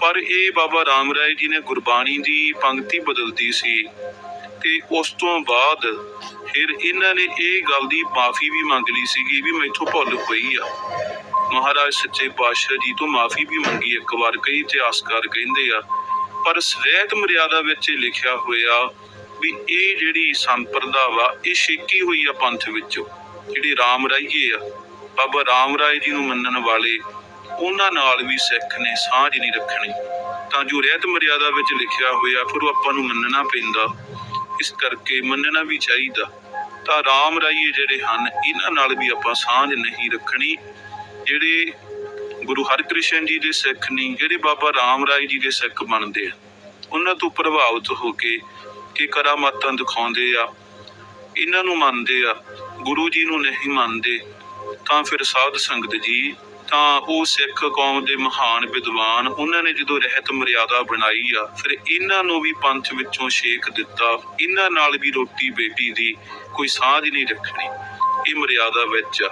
ਪਰ ਇਹ ਬਾਬਾ ਰਾਮ ਰਾਏ ਜੀ ਨੇ ਗੁਰਬਾਣੀ ਦੀ ਪੰਕਤੀ ਬਦਲਦੀ ਸੀ ਤੇ ਉਸ ਤੋਂ ਬਾਅਦ ਫਿਰ ਇਹਨਾਂ ਨੇ ਇਹ ਗੱਲ ਦੀ ਮਾਫੀ ਵੀ ਮੰਗ ਲਈ ਸੀਗੀ ਵੀ ਮੈਥੋਂ ਭੁੱਲ ਹੋਈ ਆ। ਮਹਾਰਾਜ, ਸੱਚੇ ਪਾਤਸ਼ਾਹ ਜੀ ਤੋਂ ਮਾਫੀ ਵੀ ਮੰਗੀ ਇੱਕ ਵਾਰ, ਕਈ ਇਤਿਹਾਸਕਾਰ ਕਹਿੰਦੇ ਆ, ਪਰ ਸਵੈਤ ਮਰਿਆਦਾ ਵਿੱਚ ਲਿਖਿਆ ਹੋਇਆ ਵੀ ਇਹ ਜਿਹੜੀ ਸੰਪਰਦਾ ਵਾ ਇਹ ਛੇਕੀ ਹੋਈ ਆ ਪੰਥ ਵਿੱਚੋਂ। ਜਿਹੜੇ ਰਾਮ ਰਾਈਏ ਆ, ਬਾਬਾ ਰਾਮ ਰਾਏ ਜੀ ਨੂੰ ਮੰਨਣ ਵਾਲੇ, ਉਹਨਾਂ ਨਾਲ ਵੀ ਸਿੱਖ ਨੇ, ਸਾਂਝ ਨਹੀਂ ਰੱਖਣੀ। ਤਾਂ ਜੋ ਰਹਿਤ ਮਰਿਆਦਾ ਵਿੱਚ ਲਿਖਿਆ ਹੋਇਆ, ਫਿਰ ਉਹ ਆਪਾਂ ਨੂੰ ਮੰਨਣਾ ਪੈਂਦਾ। ਇਸ ਕਰਕੇ ਮੰਨਣਾ ਵੀ ਚਾਹੀਦਾ। ਤਾਂ ਰਾਮ ਰਾਈਏ ਜਿਹੜੇ ਹਨ, ਇਹਨਾਂ ਨਾਲ ਵੀ ਆਪਾਂ ਸਾਂਝ ਨਹੀਂ ਰੱਖਣੀ। ਜਿਹੜੇ ਗੁਰੂ ਹਰਿਕ੍ਰਿਸ਼ਨ ਜੀ ਦੇ ਸਿੱਖ ਨਹੀਂ ਜਿਹੜੇ ਬਾਬਾ ਰਾਮ ਰਾਏ ਜੀ ਦੇ ਸਿੱਖ ਬਣਦੇ ਆ, ਉਹਨਾਂ ਤੋਂ ਪ੍ਰਭਾਵਿਤ ਹੋ ਕੇ ਕਿ ਕਰਾਮਾਤਾਂ ਦਿਖਾਉਂਦੇ ਆ, ਇਹਨਾਂ ਨੂੰ ਮੰਨਦੇ ਆ, ਗੁਰੂ ਜੀ ਨੂੰ ਨਹੀਂ ਮੰਨਦੇ, ਤਾਂ ਫਿਰ ਸਾਧ ਸੰਗਤ ਜੀ, ਤਾਂ ਉਹ ਸਿੱਖ ਕੌਮ ਦੇ ਮਹਾਨ ਵਿਦਵਾਨ, ਉਹਨਾਂ ਨੇ ਜਦੋਂ ਰਹਿਤ ਮਰਿਆਦਾ ਬਣਾਈ ਆ, ਫਿਰ ਇਹਨਾਂ ਨੂੰ ਵੀ ਪੰਥ ਵਿੱਚੋਂ ਛੇਕ ਦਿੱਤਾ, ਇਹਨਾਂ ਨਾਲ ਵੀ ਰੋਟੀ ਬੇਟੀ ਦੀ ਕੋਈ ਸਾਂਝ ਨਹੀਂ ਰੱਖਣੀ, ਇਹ ਮਰਿਆਦਾ ਵਿੱਚ ਆ।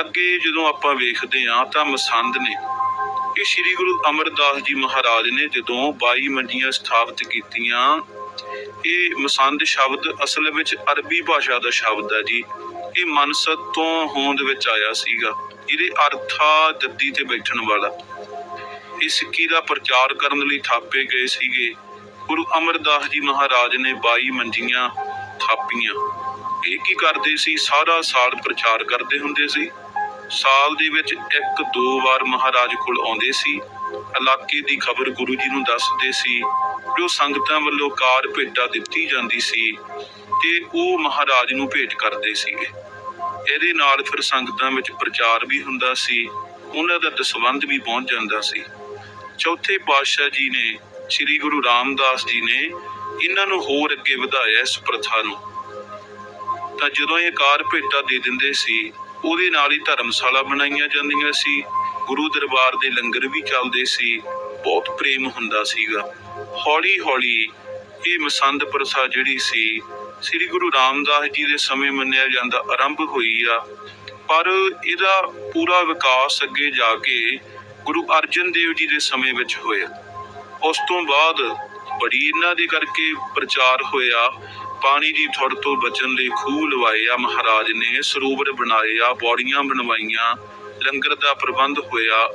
ਅੱਗੇ ਜਦੋਂ ਆਪਾਂ ਵੇਖਦੇ ਹਾਂ ਤਾਂ ਮਸੰਦ ਨੇ ਇਹ ਸ੍ਰੀ ਗੁਰੂ ਅਮਰਦਾਸ ਜੀ ਮਹਾਰਾਜ ਨੇ ਜਦੋਂ 22 ਮੰਜੀਆਂ ਸਥਾਪਿਤ ਕੀਤੀਆਂ, ਇਹ ਮਸੰਦ ਸ਼ਬਦ ਅਸਲ ਵਿੱਚ ਅਰਬੀ ਭਾਸ਼ਾ ਦਾ ਸ਼ਬਦ ਹੈ ਜੀ। ਇਹ ਮਨਸਤ ਤੋਂ ਹੋਂਦ ਵਿੱਚ ਆਇਆ ਸੀਗਾ, ਇਹਦੇ ਅਰਥਾ ਗੱਦੀ ਤੇ ਬੈਠਣ ਵਾਲਾ। ਇਹ ਸਿੱਖੀ ਦਾ ਪ੍ਰਚਾਰ ਕਰਨ ਲਈ ਥਾਪੇ ਗਏ ਸੀਗੇ। ਗੁਰੂ ਅਮਰਦਾਸ ਜੀ ਮਹਾਰਾਜ ਨੇ 22 ਮੰਜੀਆਂ ਥਾਪੀਆਂ। ਇਹ ਕੀ ਕਰਦੇ ਸੀ? ਸਾਰਾ ਸਾਲ ਪ੍ਰਚਾਰ ਕਰਦੇ ਹੁੰਦੇ ਸੀ। ਸਾਲ ਦੇ ਵਿੱਚ ਇੱਕ ਦੋ ਵਾਰ ਮਹਾਰਾਜ ਕੋਲ ਆਉਂਦੇ ਸੀ। ਇਲਾਕੇ ਦੀ ਖਬਰ ਗੁਰੂ ਜੀ ਨੂੰ ਦੱਸਦੇ ਸੀ ਜੋ ਸੰਗਤਾਂ ਵੱਲੋਂ ਕਾਰ ਭੇਟਾ ਦਿੱਤੀ ਜਾਂਦੀ ਸੀ ਤੇ ਉਹ ਮਹਾਰਾਜ ਨੂੰ ਭੇਟ ਕਰਦੇ ਸੀਗੇ ਇਹਦੇ ਨਾਲ ਫਿਰ ਸੰਗਤਾਂ ਵਿੱਚ ਪ੍ਰਚਾਰ ਵੀ ਹੁੰਦਾ ਸੀ, ਉਹਨਾਂ ਦਾ ਦਸਵੰਧ ਵੀ ਪਹੁੰਚ ਜਾਂਦਾ ਸੀ। ਚੌਥੇ ਪਾਤਸ਼ਾਹ ਜੀ ਨੇ, ਸ੍ਰੀ ਗੁਰੂ ਰਾਮਦਾਸ ਜੀ ਨੇ ਇਹਨਾਂ ਨੂੰ ਹੋਰ ਅੱਗੇ ਵਧਾਇਆ ਇਸ ਪ੍ਰਥਾ ਨੂੰ। ਤਾਂ ਜਦੋਂ ਇਹ ਕਾਰ ਭੇਟਾ ਦੇ ਦਿੰਦੇ ਸੀ ਉਹਦੇ ਨਾਲ ਹੀ ਧਰਮਸ਼ਾਲਾ ਬਣਾਈਆਂ ਜਾਂਦੀਆਂ ਸੀ। ਗੁਰੂ ਦਰਬਾਰ ਦੇ ਲੰਗਰ ਵੀ ਚੱਲਦੇ ਸੀ। ਬਹੁਤ ਪ੍ਰੇਮ ਹੁੰਦਾ ਸੀਗਾ। ਹੌਲੀ ਹੌਲੀ ਇਹ ਮਸੰਦ ਪ੍ਰਥਾ ਜਿਹੜੀ ਸੀ, ਸ੍ਰੀ ਗੁਰੂ ਰਾਮਦਾਸ ਜੀ ਦੇ ਸਮੇਂ ਮੰਨਿਆ ਜਾਂਦਾ, ਆਰੰਭ ਹੋਈ ਆ। ਪਰ ਇਹਦਾ ਪੂਰਾ ਵਿਕਾਸ ਅੱਗੇ ਜਾ ਕੇ ਗੁਰੂ ਅਰਜਨ ਦੇਵ ਜੀ ਦੇ ਸਮੇਂ ਵਿੱਚ ਹੋਇਆ। ਉਸ ਤੋਂ ਬਾਅਦ ਬੜੀ ਇਹਨਾਂ ਦੇ ਕਰਕੇ ਪ੍ਰਚਾਰ ਹੋਇਆ। ਪਾਣੀ ਦੀ ਥੁੜ ਤੋਂ ਬਚਣ ਲਈ ਖੂਹ ਲਵਾਏ ਆ ਮਹਾਰਾਜ ਨੇ, ਸਰੋਵਰ ਬਣਾਏ ਆ ਬੌੜੀਆਂ ਬਣਵਾਈਆਂ, ਲੰਗਰ ਦਾ ਪ੍ਰਬੰਧ ਹੋਇਆ।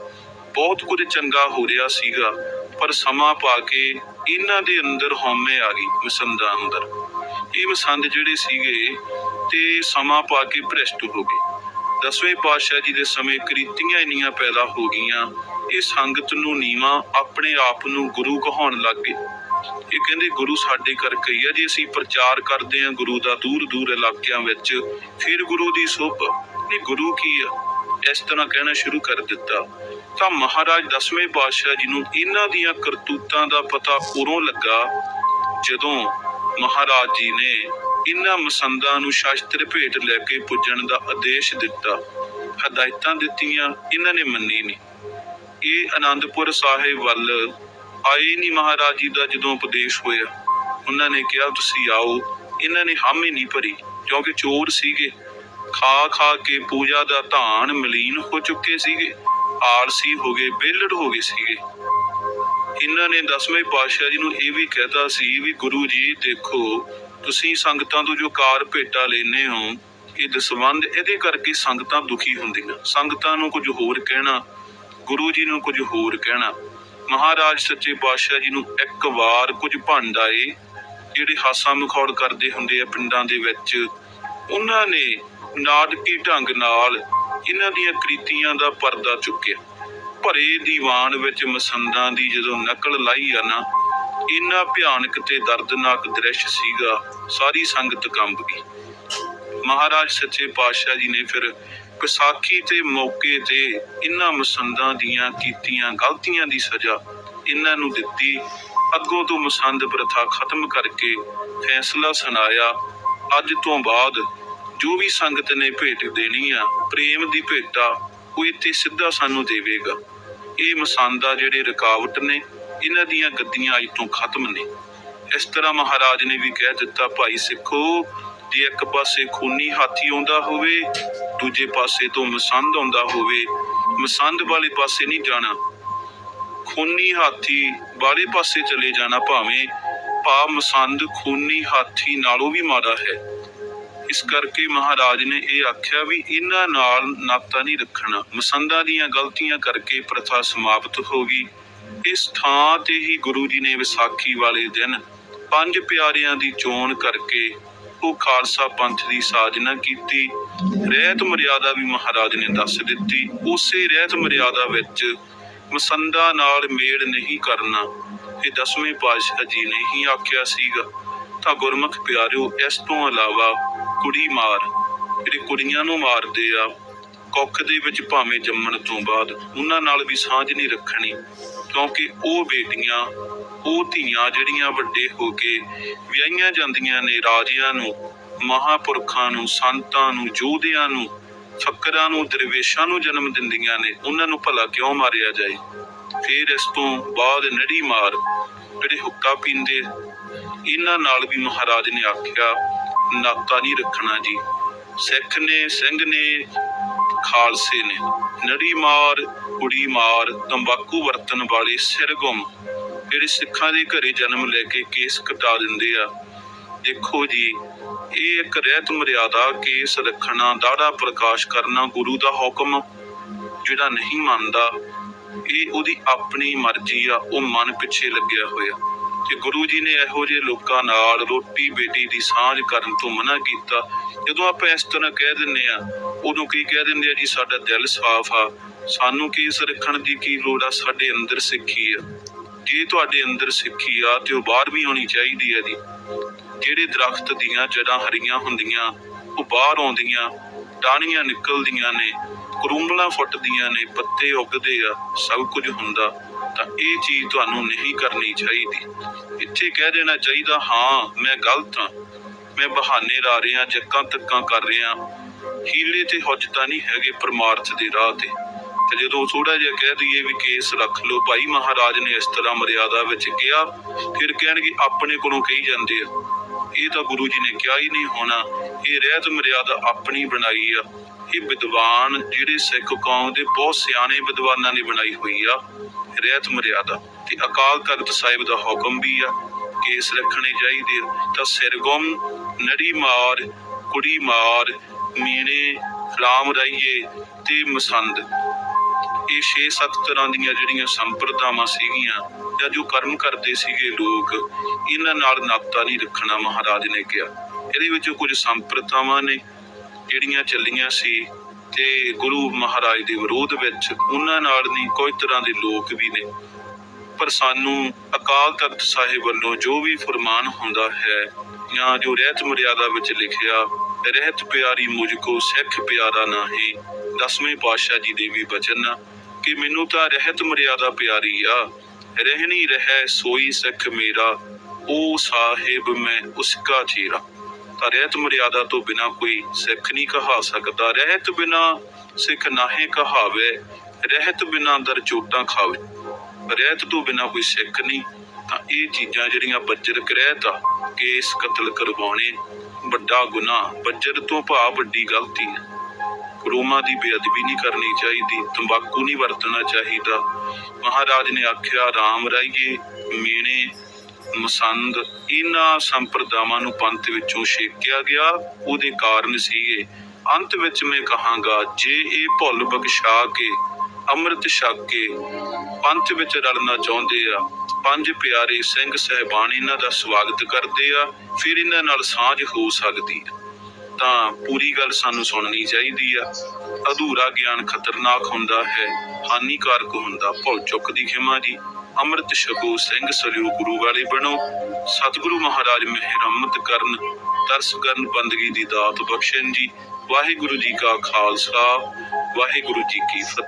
ਬਹੁਤ ਕੁਝ ਚੰਗਾ ਹੋ ਰਿਹਾ ਸੀਗਾ, ਪਰ ਸਮਾਂ ਪਾ ਕੇ ਇਹਨਾਂ ਦੇ ਅੰਦਰ ਹਉਮੈ ਆ ਗਈ, ਮਸੰਦਾਂ ਅੰਦਰ। ਇਹ ਮਸੰਦ ਜਿਹੜੇ ਸੀਗੇ ਤੇ ਸਮਾਂ ਪਾ ਕੇ ਭ੍ਰਿਸ਼ਟ ਹੋ ਗਏ। ਦਸਵੇਂ ਪਾਤਸ਼ਾਹ ਜੀ ਦੇ ਸਮੇਂ ਕ੍ਰਿਤੀਆਂ ਇੰਨੀਆਂ ਪੈਦਾ ਹੋ ਗਈਆਂ, ਇਹ ਸੰਗਤ ਨੂੰ ਨੀਵਾ ਆਪਣੇ ਆਪ ਨੂੰ ਗੁਰੂ ਕਹਾਉਣ ਲੱਗ ਗਏ। ਇਹ ਕਹਿੰਦੇ ਗੁਰੂ ਸਾਡੇ ਕਰਕੇ ਹੀ ਆ, ਜੇ ਅਸੀਂ ਪ੍ਰਚਾਰ ਕਰਦੇ ਹਾਂ ਗੁਰੂ ਦਾ ਦੂਰ ਦੂਰ ਇਲਾਕਿਆਂ ਵਿੱਚ, ਫਿਰ ਗੁਰੂ ਦੀ ਸੋਭ। ਨਹੀਂ, ਗੁਰੂ ਕੀ ਆ? ਇਸ ਤਰ੍ਹਾਂ ਕਹਿਣਾ ਸ਼ੁਰੂ ਕਰ ਦਿੱਤਾ। ਤਾਂ ਮਹਾਰਾਜ ਦਸਵੇਂ ਪਾਤਸ਼ਾਹ ਜੀ ਨੂੰ ਇਹਨਾਂ ਦੀਆਂ ਕਰਤੂਤਾਂ ਦਾ ਪਤਾ ਉਰੋਂ ਲੱਗਾ, ਜਦੋਂ ਮਹਾਰਾਜ ਜੀ ਨੇ ਇਹਨਾਂ ਮਸੰਦਾਂ ਨੂੰ ਸ਼ਾਸਤਰ ਭੇਟ ਲੈ ਕੇ ਪੁੱਜਣ ਦਾ ਆਦੇਸ਼ ਦਿੱਤਾ। ਹਦਾਇਤਾਂ ਦਿੱਤੀਆਂ, ਇਹਨਾਂ ਨੇ ਮੰਨੀ ਨਹੀਂ। ਇਹ ਆਨੰਦਪੁਰ ਸਾਹਿਬ ਵੱਲ ਆਏ ਨਹੀਂ ਮਹਾਰਾਜ ਜੀ ਦਾ ਜਦੋਂ ਉਪਦੇਸ਼ ਹੋਇਆ। ਉਹਨਾਂ ਨੇ ਕਿਹਾ, ਤੁਸੀਂ ਆਓ। ਇਹਨਾਂ ਨੇ ਹਾਮੀ ਨਹੀਂ ਭਰੀ, ਕਿਉਂਕਿ ਚੋਰ ਸੀਗੇ। ਖਾ ਖਾ ਕੇ ਪੂਜਾ ਦਾ ਧਾਨ ਮਲੀਨ ਹੋ ਚੁੱਕੇ ਸੀਗੇ। ਆਲਸੀ ਹੋ ਗਏ ਬੇਲੜ ਹੋ ਗਏ ਸੀਗੇ। ਇਹਨਾਂ ਨੇ ਦਸਵੇਂ ਪਾਤਸ਼ਾਹ ਜੀ ਨੂੰ ਇਹ ਵੀ ਕਹਿਤਾ ਸੀ ਵੀ, ਗੁਰੂ ਜੀ, ਦੇਖੋ, ਤੁਸੀਂ ਸੰਗਤਾਂ ਤੋਂ ਜੋ ਕਾਰ ਭੇਟਾ ਲੈਨੇ ਹੋ, ਇਹ ਦਸਵੰਦ ਇਹਦੇ ਕਰਕੇ ਸੰਗਤਾਂ ਦੁਖੀ ਹੁੰਦੀਆਂ। ਸੰਗਤਾਂ ਨੂੰ ਕੁਝ ਹੋਰ ਕਹਿਣਾ, ਗੁਰੂ ਜੀ ਨੂੰ ਕੁਝ ਹੋਰ ਕਹਿਣਾ। ਮਹਾਰਾਜ ਸੱਚੇ ਪਾਤਸ਼ਾਹ ਜੀ ਨੂੰ ਇੱਕ ਵਾਰ ਕੁਝ ਭੰਡ ਆਏ, ਜਿਹੜੇ ਹਾਸਾ ਮਖੌੜ ਕਰਦੇ ਹੁੰਦੇ ਆ ਪਿੰਡਾਂ ਦੇ ਵਿੱਚ। ਉਹਨਾਂ ਨੇ ਨਾਟਕੀ ਢੰਗ ਨਾਲ ਇਹਨਾਂ ਦੀਆਂ ਕ੍ਰਿਤੀਆਂ ਦਾ ਪਰਦਾ ਚੁੱਕਿਆ। ਭਰੇ ਦੀਵਾਨ ਵਿੱਚ ਮਸੰਦਾਂ ਦੀ ਜਦੋਂ ਨਕਲ ਲਾਈ ਆ ਨਾ, ਇੰਨਾ ਭਿਆਨਕ ਤੇ ਦਰਦਨਾਕ ਦ੍ਰਿਸ਼ ਸੀਗਾ, ਸਾਰੀ ਸੰਗਤ ਕੰਬ ਗਈ। ਮਹਾਰਾਜ ਸੱਚੇ ਪਾਤਸ਼ਾਹ ਜੀ ਨੇ ਫਿਰ ਵਿਸਾਖੀ ਤੇ ਮੌਕੇ ਤੇ ਇਹਨਾਂ ਮਸੰਦਾਂ ਦੀਆਂ ਕੀਤੀਆਂ ਗਲਤੀਆਂ ਦੀ ਸਜ਼ਾ ਇਹਨਾਂ ਨੂੰ ਦਿੱਤੀ। ਅੱਗੋਂ ਤੋਂ ਮਸੰਦ ਪ੍ਰਥਾ ਖਤਮ ਕਰਕੇ ਫੈਸਲਾ ਸੁਣਾਇਆ। ਅੱਜ ਤੋਂ ਬਾਅਦ ਜੋ ਵੀ ਸੰਗਤ ਨੇ ਭੇਟ ਦੇਣੀ ਆ, ਪ੍ਰੇਮ ਦੀ ਭੇਟਾ ਉਹ ਇੱਥੇ ਸਿੱਧਾ ਸਾਨੂੰ ਦੇਵੇਗਾ। ਇਹ ਮਸੰਦਾ ਜਿਹੜੇ ਰੁਕਾਵਟ ਨੇ, ਇਹਨਾਂ ਦੀਆਂ ਗੱਦੀਆਂ ਅੱਜ ਤੋਂ ਖਤਮ ਨੇ। ਇਸ ਤਰ੍ਹਾਂ ਮਹਾਰਾਜ ਨੇ ਵੀ ਕਹਿ ਦਿੱਤਾ, ਭਾਈ ਸਿੱਖੋ ਜੇ ਇੱਕ ਪਾਸੇ ਖੂਨੀ ਹਾਥੀ ਆਉਂਦਾ ਹੋਵੇ, ਦੂਜੇ ਪਾਸੇ ਤੋਂ ਮਸੰਦ ਆਉਂਦਾ ਹੋਵੇ। ਮਸੰਦ ਵਾਲੇ ਪਾਸੇ ਨਹੀਂ ਜਾਣਾ। ਖੂਨੀ ਹਾਥੀ ਵਾਲੇ ਪਾਸੇ ਚਲੇ ਜਾਣਾ ਭਾਵੇਂ, ਭਾ ਮਸੰਦ ਖੂਨੀ ਹਾਥੀ ਨਾਲੋਂ ਵੀ ਮਾੜਾ ਹੈ। ਇਸ ਕਰਕੇ ਮਹਾਰਾਜ ਨੇ ਇਹ ਆਖਿਆ ਵੀ ਇਹਨਾਂ ਨਾਲ ਨਾਤਾ ਨਹੀਂ ਰੱਖਣਾ। ਮਸੰਦਾਂ ਦੀਆਂ ਗਲਤੀਆਂ ਕਰਕੇ ਪ੍ਰਥਾ ਸਮਾਪਤ ਹੋ ਗਈ। ਇਸ ਥਾਂ ਤੇ ਹੀ ਗੁਰੂ ਜੀ ਨੇ ਵਿਸਾਖੀ ਵਾਲੇ ਦਿਨ ਪੰਜ ਪਿਆਰਿਆਂ ਦੀ ਚੋਣ ਕਰਕੇ ਉਹ ਖਾਲਸਾ ਪੰਥ ਦੀ ਸਾਜਨਾ ਕੀਤੀ। ਰਹਿਤ ਮਰਿਆਦਾ ਵੀ ਮਹਾਰਾਜ ਨੇ ਦੱਸ ਦਿੱਤੀ। ਉਸੇ ਰਹਿਤ ਮਰਿਆਦਾ ਵਿੱਚ ਮਸੰਦਾ ਨਾਲ ਮੇਲ ਨਹੀਂ ਕਰਨਾ, ਇਹ ਦਸਵੇਂ ਪਾਤਸ਼ਾਹ ਜੀ ਨੇ ਹੀ ਆਖਿਆ ਸੀਗਾ। ਤਾਂ ਗੁਰਮੁਖ ਪਿਆਰਿਓ, ਇਸ ਤੋਂ ਇਲਾਵਾ ਕੁੜੀ ਮਾਰ, ਜਿਹੜੇ ਕੁੜੀਆਂ ਨੂੰ ਮਾਰਦੇ ਆ, ਕੁੱਖ ਦੇ ਵਿੱਚ ਭਾਵੇਂ ਜੰਮਣ ਤੋਂ ਬਾਅਦ ਉਹਨਾਂ ਨਾਲ ਵੀ ਸਾਂਝ ਨਹੀਂ ਰੱਖਣੀ। ਕਿਉਂਕਿ ਉਹ ਬੇਟੀਆਂ, ਉਹ ਧੀਆਂ ਜਿਹੜੀਆਂ ਵੱਡੇ ਹੋ ਕੇ ਵਿਆਹੀਆਂ ਜਾਂਦੀਆਂ ਨੇ ਰਾਜਿਆਂ ਨੂੰ, ਮਹਾਪੁਰਖਾਂ ਨੂੰ, ਸੰਤਾਂ ਨੂੰ, ਯੋਧਿਆਂ ਨੂੰ, ਫਕਰਾਂ ਨੂੰ, ਦਰਵੇਸ਼ਾਂ ਨੂੰ ਜਨਮ ਦਿੰਦੀਆਂ ਨੇ, ਉਹਨਾਂ ਨੂੰ ਭਲਾ ਕਿਉਂ ਮਾਰਿਆ ਜਾਏ? ਫਿਰ ਇਸ ਤੋਂ ਬਾਅਦ ਨੜੀ ਮਾਰ ਜਿਹੜੇ ਹੁੱਕਾ ਪੀਂਦੇ ਇਹਨਾਂ ਨਾਲ ਵੀ ਮਹਾਰਾਜ ਨੇ ਆਖਿਆ, ਨਾਤਾ ਨਹੀਂ ਰੱਖਣਾ ਜੀ। ਸਿੱਖ ਨੇ, ਸਿੰਘ ਨੇ, ਖਾਲਸੇ ਨੇ। ਨੜੀ ਮਾਰ, ਕੁੜੀ ਮਾਰ, ਤੰਬਾਕੂ ਵਰਤਣ ਵਾਲੇ ਸਿਰ ਜਿਹੜੇ ਸਿੱਖਾਂ ਦੇ ਘਰੇ ਜਨਮ ਲੈ ਕੇ ਕੇਸ ਕਟਾ ਦਿੰਦੇ ਆ। ਦੇਖੋ ਜੀ, ਇਹ ਇੱਕ ਰਹਿਤ ਮਰਿਆਦਾ ਕੇਸ ਰੱਖਣਾ, ਦਾੜਾ ਪ੍ਰਕਾਸ਼ ਕਰਨਾ ਗੁਰੂ ਦਾ ਹੁਕਮ, ਜਿਹੜਾ ਨਹੀਂ ਮੰਨਦਾ, ਇਹ ਉਹਦੀ ਆਪਣੀ ਮਰਜ਼ੀ ਆ, ਉਹ ਮਨ ਪਿੱਛੇ ਲੱਗਿਆ ਹੋਇਆ। ਤੇ ਗੁਰੂ ਜੀ ਨੇ ਇਹੋ ਜਿਹੇ ਲੋਕਾਂ ਨਾਲ ਰੋਟੀ ਬੇਟੀ ਦੀ ਸਾਂਝ ਕਰਨ ਤੋਂ ਮਨਾ ਕੀਤਾ। ਜਦੋਂ ਆਪਾਂ ਇਸ ਤਰ੍ਹਾਂ ਕਹਿ ਦਿੰਨੇ ਆ ਉਦੋਂ ਕੀ ਕਹਿ ਦਿੰਦੇ ਆ ਜੀ? ਸਾਡਾ ਦਿਲ ਸਾਫ਼ ਆ। ਸਾਨੂੰ ਕੇਸ ਰੱਖਣ ਦੀ ਕੀ ਲੋੜ ਆ? ਸਾਡੇ ਅੰਦਰ ਸਿੱਖੀ ਆ। ਜੇ ਤੁਹਾਡੇ ਅੰਦਰ ਸਿੱਖੀ ਆ, ਤੇ ਉਹ ਬਾਹਰ ਵੀ ਆਉਣੀ ਚਾਹੀਦੀ ਹੈ ਜੀ। ਜਿਹੜੇ ਦਰਖਤ ਦੀਆਂ ਜੜਾਂ ਹਰੀਆਂ ਹੁੰਦੀਆਂ ਉਹ ਬਾਹਰ ਆਉਂਦੀਆਂ, ਟਾਹਣੀਆਂ ਨਿਕਲਦੀਆਂ ਨੇ, ਕਰੂੰਬਲਾਂ ਫੁੱਟਦੀਆਂ ਨੇ, ਪੱਤੇ ਉੱਗਦੇ ਆ, ਸਭ ਕੁਝ ਹੁੰਦਾ, ਤਾਂ ਇਹ ਚੀਜ਼ ਤੁਹਾਨੂੰ ਨਹੀਂ ਕਰਨੀ ਚਾਹੀਦੀ। ਇੱਥੇ ਕਹਿ ਦੇਣਾ ਚਾਹੀਦਾ, ਹਾਂ, ਮੈਂ ਗਲਤ ਹਾਂ। ਮੈਂ ਬਹਾਨੇ ਲਾ ਰਿਹਾ, ਜੱਕਾਂ ਤੱਕਾਂ ਕਰ ਰਿਹਾ। ਹੀਲੇ ਤੇ ਹੁਜਤਾਂ ਨਹੀਂ ਹੈਗੇ ਪਰਮਾਰਥ ਦੇ ਰਾਹ ਤੇ। ਤੇ ਜਦੋਂ ਥੋੜਾ ਜਿਹਾ ਕਹਿ ਦਈਏ ਵੀ ਕੇਸ ਰੱਖ ਲਓ, ਭਾਈ ਮਹਾਰਾਜ ਨੇ ਇਸ ਤਰ੍ਹਾਂ ਮਰਿਆਦਾ ਵਿੱਚ ਕਿਹਾ, ਫਿਰ ਕਹਿਣਗੇ ਆਪਣੇ ਕੋਲੋਂ ਕਹੀ ਜਾਂਦੇ ਆ। ਇਹ ਤਾਂ ਗੁਰੂ ਜੀ ਨੇ ਕਿਹਾ ਹੀ ਨਹੀਂ ਹੋਣਾ, ਇਹ ਰਹਿਤ ਮਰਿਆਦਾ ਆਪਣੀ ਬਣਾਈ ਆ। ਇਹ ਵਿਦਵਾਨ ਜਿਹੜੇ ਸਿੱਖ ਕੌਮ ਦੇ ਬਹੁਤ ਸਿਆਣੇ ਵਿਦਵਾਨਾਂ ਨੇ ਬਣਾਈ ਹੋਈ ਆ, ਰਹਿਤ ਮਰਿਆਦਾ। ਤੇ ਅਕਾਲ ਤਖਤ ਸਾਹਿਬ ਦਾ ਹੁਕਮ ਵੀ ਆ, ਕੇਸ ਰੱਖਣੇ ਚਾਹੀਦੇ ਆ। ਤਾਂ ਸਿਰ ਗੁੰਮ ਨੜੀ ਮਾਰ, ਕੁੜੀ ਮਾਰ, ਮੀਣੇ, ਰਾਮ ਰਾਈਏ ਤੇ ਮਸੰਦ। ਇਹ 6-7 ਤਰ੍ਹਾਂ ਦੀਆਂ ਜਿਹੜੀਆਂ ਸੰਪਰਦਾਵਾਂ ਸੀਗੀਆਂ ਜਾਂ ਜੋ ਕਰਮ ਕਰਦੇ ਸੀਗੇ ਲੋਕ, ਇਹਨਾਂ ਨਾਲ ਨਾਤਾ ਨਹੀਂ ਰੱਖਣਾ ਮਹਾਰਾਜ ਨੇ ਕਿਹਾ। ਇਹਦੇ ਵਿੱਚ ਕੁਝ ਸੰਪਰਦਾਵਾਂ ਨੇ ਜਿਹੜੀਆਂ ਚੱਲੀਆਂ ਸੀ ਤੇ ਗੁਰੂ ਮਹਾਰਾਜ ਦੇ ਵਿਰੋਧ ਵਿੱਚ ਉਹਨਾਂ ਨਾਲ ਨਹੀਂ, ਕੋਈ ਤਰ੍ਹਾਂ ਦੇ ਲੋਕ ਵੀ ਨੇ। ਪਰ ਸਾਨੂੰ ਅਕਾਲ ਤਖਤ ਸਾਹਿਬ ਵੱਲੋਂ ਜੋ ਵੀ ਫਰਮਾਨ ਹੁੰਦਾ ਹੈ, ਜਾਂ ਜੋ ਰਹਿਤ ਮਰਿਆਦਾ ਵਿੱਚ ਲਿਖਿਆ, ਰਹਿਤ ਪਿਆਰੀ ਮੁਝ ਕੋ ਸਿੱਖ ਪਿਆਰਾ ਨਾਹੀ, ਦਸਵੇਂ ਪਾਤਸ਼ਾਹ ਜੀ ਦੇ ਵੀ ਬਚਨ, ਕਿ ਮੈਨੂੰ ਤਾਂ ਰਹਿਤ ਮਰਿਆਦਾ ਪਿਆਰੀ ਆ, ਰਹਿਣੀ ਰਹਿ ਸੋਈ ਸਿੱਖ ਮੇਰਾ ਉਹ ਸਾਹਿਬ ਮੈਂ ਉਸਕਾ ਚੇਰਾ। ਤਾਂ ਰਹਿਤ ਮਰਿਆਦਾ ਤੋਂ ਬਿਨਾ ਕੋਈ ਸਿੱਖ ਨਹੀਂ ਕਹਾ ਸਕਦਾ, ਰਹਿਤ ਬਿਨਾ ਸਿੱਖ ਨਾਹੇ ਕਹਾਵੇ, ਰਹਿਤ ਬਿਨਾ ਦਰ ਚੋਟਾਂ ਖਾਵੇ। ਰਹਿਤ ਤੋਂ ਬਿਨਾ ਕੋਈ ਸਿੱਖ ਨਹੀਂ, ਤਾਂ ਇਹ ਚੀਜ਼ਾਂ ਜਿਹੜੀਆਂ ਬੱਜਰ ਰਹਿਤ ਆ, ਕੇਸ ਕਤਲ ਕਰਵਾਉਣੇ, ਵੱਡਾ ਗੁਨਾਹ, ਬੱਜਰ ਤੋਂ ਭਾ ਵੱਡੀ ਗਲਤੀ। ਹੈ ਕਰੋਮਾ ਦੀ ਬੇਅਦਬੀ ਨਹੀਂ ਕਰਨੀ ਚਾਹੀਦੀ, ਤੰਬਾਕੂ ਨਹੀਂ ਵਰਤਣਾ ਚਾਹੀਦਾ। ਮਹਾਰਾਜ ਨੇ ਆਖਿਆ, ਰਾਮ ਰਾਈਏ, ਮੀਣੇ, ਮਸੰਦ, ਇਹਨਾਂ ਸੰਪਰਦਾਵਾਂ ਨੂੰ ਪੰਥ ਵਿੱਚੋਂ ਛੇਕਿਆ ਗਿਆ, ਉਹਦੇ ਕਾਰਨ ਸੀਗੇ। ਅੰਤ ਵਿੱਚ ਮੈਂ ਕਹਾਂਗਾ, ਜੇ ਇਹ ਭੁੱਲ ਬਖਸ਼ਾ ਕੇ ਅੰਮ੍ਰਿਤ ਛਕ ਕੇ ਪੰਥ ਵਿੱਚ ਰਲਣਾ ਚਾਹੁੰਦੇ ਆ। ਪੰਜ ਪਿਆਰੇ ਸਿੰਘ ਸਹਿਬਾਨ ਇਹਨਾਂ ਦਾ ਸਵਾਗਤ ਕਰਦੇ ਆ, ਫਿਰ ਇਹਨਾਂ ਨਾਲ ਸਾਂਝ ਹੋ ਸਕਦੀ ਆ। ਤਾਂ ਪੂਰੀ ਗੱਲ ਸਾਨੂੰ ਸੁਣਨੀ ਚਾਹੀਦੀ ਆ। ਅਧੂਰਾ ਗਿਆਨ ਖਤਰਨਾਕ ਹੁੰਦਾ ਹੈ, ਹਾਨੀਕਾਰਕ ਹੁੰਦਾ। ਭੁੱਲ ਚੁੱਕ ਦੀ ਖਿਮਾ ਜੀ, ਅੰਮ੍ਰਿਤ ਛਕੋ, ਸਿੰਘ ਸਲਿਓ ਗੁਰੂ ਵਾਲੇ ਬਣੋ। ਸਤਿਗੁਰੂ ਮਹਾਰਾਜ ਮਿਹਰ ਕਰਨ, ਤਰਸ ਕਰਨ ਬੰਦਗੀ ਦੀ ਦਾਤ ਬਖਸ਼ਣ ਜੀ। ਵਾਹਿਗੁਰੂ ਜੀ ਕਾ ਖਾਲਸਾ, ਵਾਹਿਗੁਰੂ ਜੀ ਕੀ ਫਤਿਹ।